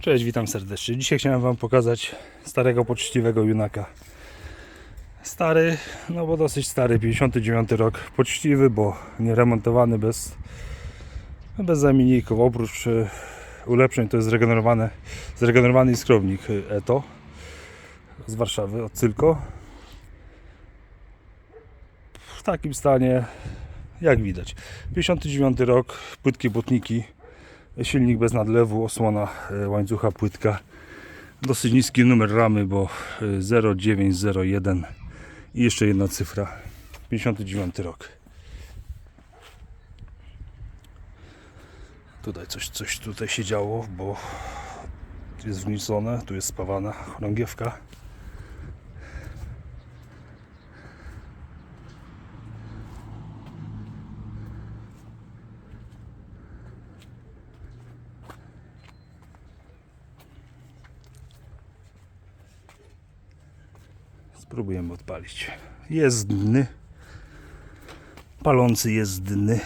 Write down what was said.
Cześć, witam serdecznie. Dzisiaj chciałem Wam pokazać starego, poczciwego junaka. Stary, no bo dosyć stary, 59 rok. Poczciwy, bo nie remontowany bez, bez zamienników. Oprócz e, ulepszeń to jest zregenerowany, zregenerowany skrownik e, Eto z Warszawy, od Cylko. W takim stanie, jak widać. 59 rok, płytkie botniki, silnik bez nadlewu, osłona e, łańcucha, płytka. Dosyć niski numer ramy, bo e, 0901 i jeszcze jedna cyfra. 59 rok. Tutaj coś, coś tutaj się działo, bo jest wniesione, tu jest spawana chorągiewka. Spróbujemy odpalić. Jest dny. Palący jest dny.